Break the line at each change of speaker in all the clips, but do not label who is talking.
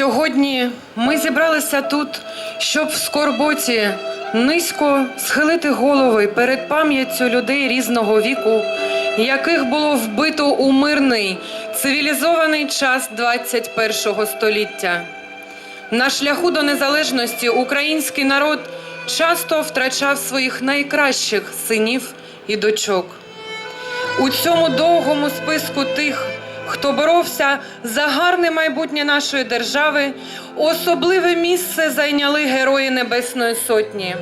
Сьогодні ми зібралися тут, щоб в скорботі низько схилити голови перед пам'яттю людей різного віку, яких було вбито у мирний цивілізований час 21-го століття. На шляху до незалежності український народ часто втрачав своїх найкращих синів і дочок. У цьому довгому списку тих, хто боровся за гарне майбутнє нашої держави, особливе місце зайняли герої Небесної Сотні.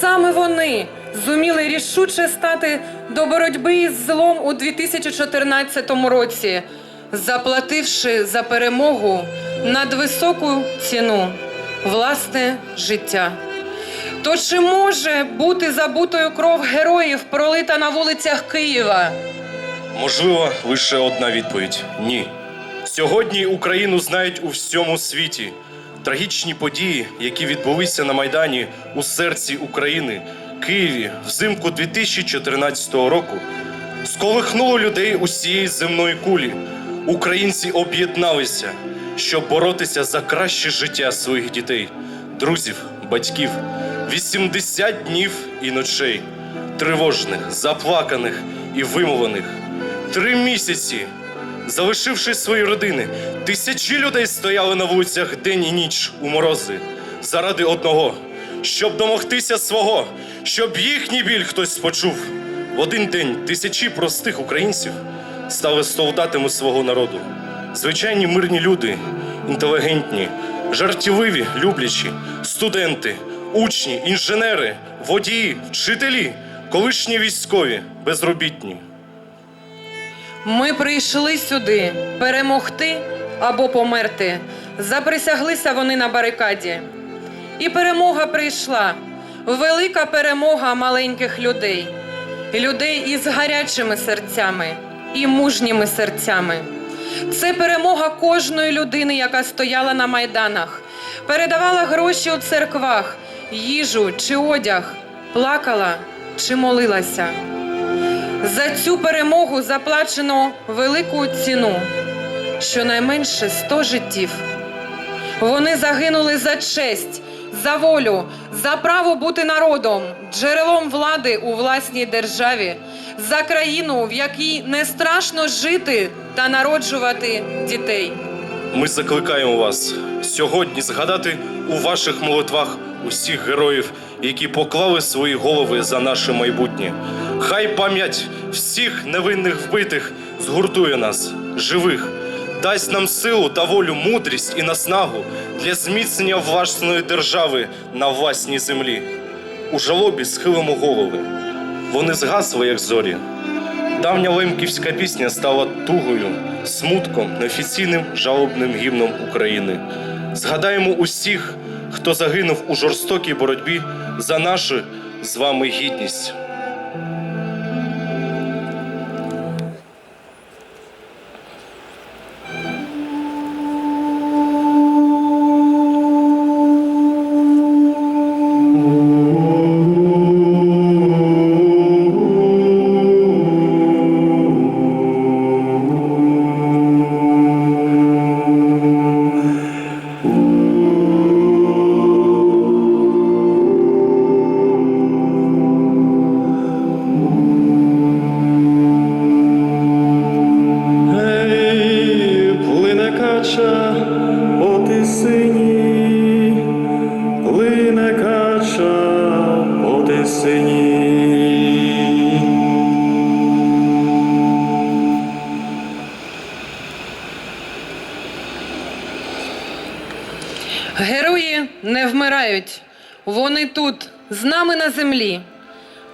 Саме вони зуміли рішуче стати до боротьби із злом у 2014 році, заплативши за перемогу надвисоку ціну власне життя. То чи може бути забутою кров героїв, пролита на вулицях Києва?
Можливо, лише одна відповідь ні. Сьогодні Україну знають у всьому світі. Трагічні події, які відбулися на Майдані у серці України, Києві взимку 2014 року, сколихнуло людей усієї земної кулі. Українці об'єдналися, щоб боротися за краще життя своїх дітей, друзів, батьків. 80 днів і ночей, тривожних, заплаканих і вимовлених. Три місяці, залишивши свої родини, тисячі людей стояли на вулицях день і ніч у морози заради одного, щоб домогтися свого, щоб їхній біль хтось почув. В один день тисячі простих українців стали солдатами свого народу. Звичайні мирні люди, інтелігентні, жартівливі, люблячі, студенти, учні, інженери, водії, вчителі, колишні військові, безробітні.
Ми прийшли сюди перемогти або померти. Заприсяглися вони на барикаді. І перемога прийшла. Велика перемога маленьких людей, людей із гарячими серцями і мужніми серцями. Це перемога кожної людини, яка стояла на майданах, передавала гроші у церквах, їжу чи одяг, плакала чи молилася. За цю перемогу заплачено велику ціну, щонайменше 100 життів. Вони загинули за честь, за волю, за право бути народом, джерелом влади у власній державі, за країну, в якій не страшно жити та народжувати дітей.
Ми закликаємо вас сьогодні згадати у ваших молитвах усіх героїв, які поклали свої голови за наше майбутнє. Хай пам'ять всіх невинних вбитих згуртує нас, живих, дасть нам силу та волю, мудрість і наснагу для зміцнення власної держави на власній землі. У жалобі схилимо голови. Вони згасли, як зорі. Давня лемківська пісня стала тугою, смутком, неофіційним жалобним гімном України. Згадаємо усіх, хто загинув у жорстокій боротьбі за нашу з вами гідність.
Герої не вмирають, вони тут, з нами на землі.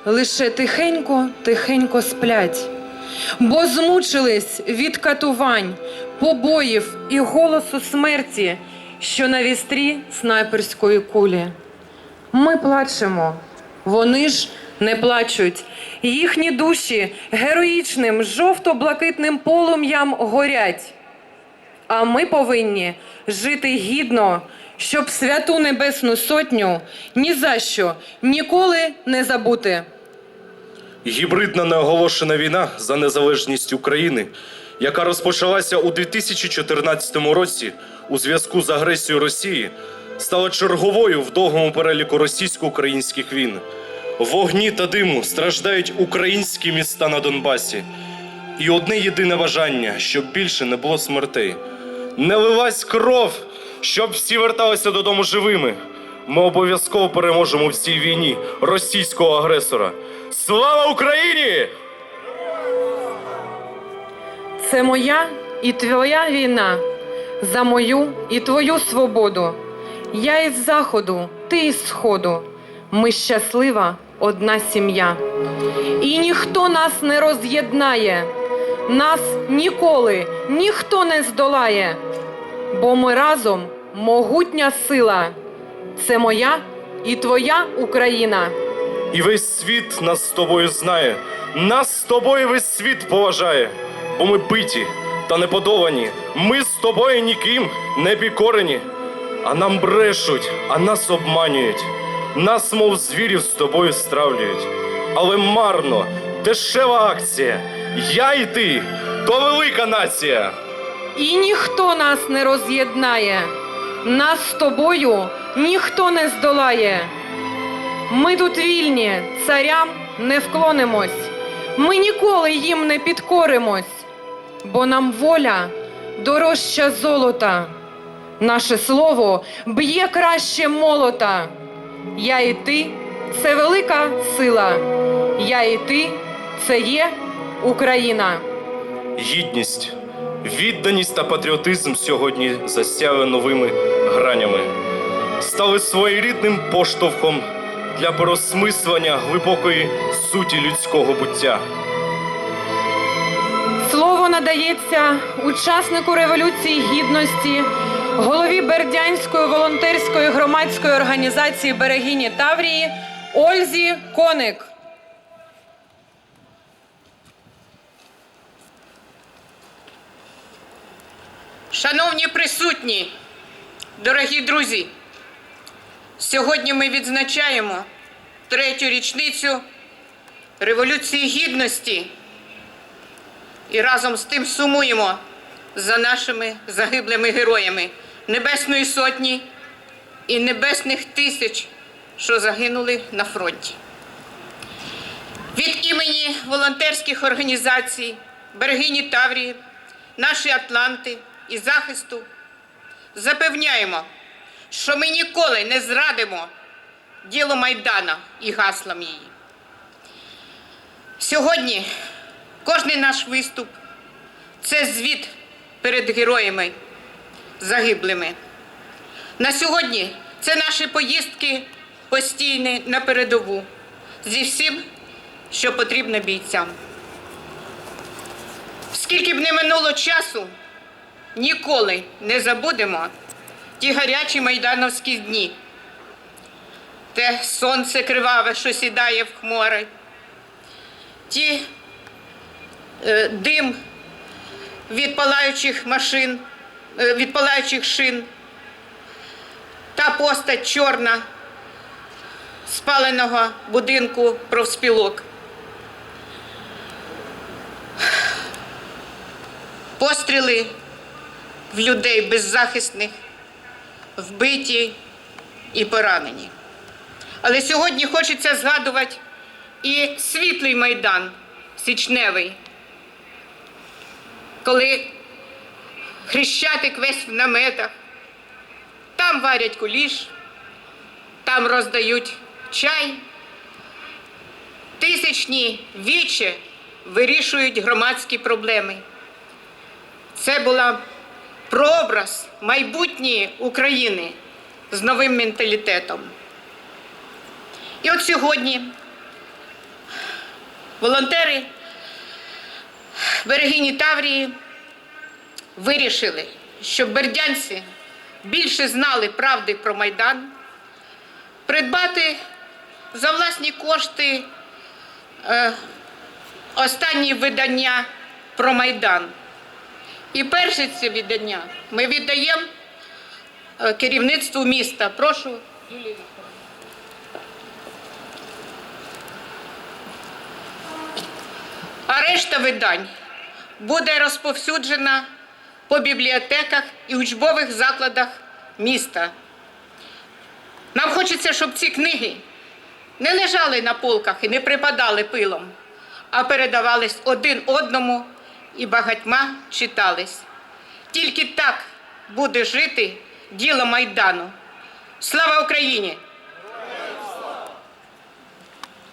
Лише тихенько, тихенько сплять, бо змучились від катувань, побоїв і голосу смерті, що на вістрі снайперської кулі. Ми плачемо, вони ж не плачуть. Їхні душі героїчним жовто-блакитним полум'ям горять. А ми повинні жити гідно, щоб святу Небесну Сотню ні за що ніколи не забути.
Гібридна неоголошена війна за незалежність України яка розпочалася у 2014 році у зв'язку з агресією Росії, стала черговою в довгому переліку російсько-українських війн. Вогні та диму страждають українські міста на Донбасі. І одне єдине бажання, щоб більше не було смертей. Не лилась кров, щоб всі верталися додому живими. Ми обов'язково переможемо в цій війні російського агресора. Слава Україні!
Це моя і твоя війна за мою і твою свободу. Я із заходу, ти із сходу. Ми щаслива одна сім'я. І ніхто нас не роз'єднає, нас ніколи ніхто не здолає, бо ми разом могутня сила. Це моя і твоя Україна.
І весь світ нас з тобою знає. Нас з тобою весь світ поважає. Бо ми биті та не подолані. Ми з тобою ніким не підкорені. А нам брешуть, а нас обманюють. Нас, мов звірів, з тобою стравлюють. Але марно, дешева акція. Я і ти то велика нація.
І ніхто нас не роз'єднає, нас з тобою ніхто не здолає. Ми тут вільні, царям не вклонимось, ми ніколи їм не підкоримось, бо нам воля дорожча золота. Наше слово б'є краще молота. Я і ти це велика сила. Я і ти це є Україна.
Гідність, відданість та патріотизм сьогодні засяли новими гранями, стали своєрідним поштовхом для порозмислення глибокої суті людського буття.
Слово надається учаснику Революції Гідності, голові Бердянської волонтерської громадської організації Берегині Таврії Ользі Коник.
Шановні присутні, дорогі друзі, сьогодні ми відзначаємо третю річницю Революції Гідності і разом з тим сумуємо за нашими загиблими героями Небесної Сотні і Небесних Тисяч, що загинули на фронті. Від імені волонтерських організацій Берегині Таврії, наші Атланти і захисту запевняємо, що ми ніколи не зрадимо ділу Майдана і гаслам її. Сьогодні кожний наш виступ це звіт перед героями загиблими. На сьогодні це наші поїздки постійні на передову зі всім, що потрібно бійцям. Скільки б не минуло часу, ніколи не забудемо ті гарячі майдановські дні, те сонце криваве, що сідає в хмари, ті е, дим від палаючих машин, е, від палаючих шин, та постать чорна спаленого будинку профспілок. Постріли в людей беззахисних, вбиті і поранені. Але сьогодні хочеться згадувати і світлий майдан січневий, коли хрещатик весь в наметах, там варять куліш, там роздають чай. Тисячні віче вирішують громадські проблеми. Це була прообраз майбутньої України з новим менталітетом. І от сьогодні волонтери берегині Таврії вирішили, щоб бердянці більше знали правди про Майдан, придбати за власні кошти е, останні видання про Майдан. І перше це віддання ми віддаємо е, керівництву міста. Прошу, Юлія А решта видань буде розповсюджена по бібліотеках і учбових закладах міста. Нам хочеться, щоб ці книги не лежали на полках і не припадали пилом, а передавались один одному і багатьма читались. Тільки так буде жити діло Майдану. Слава Україні!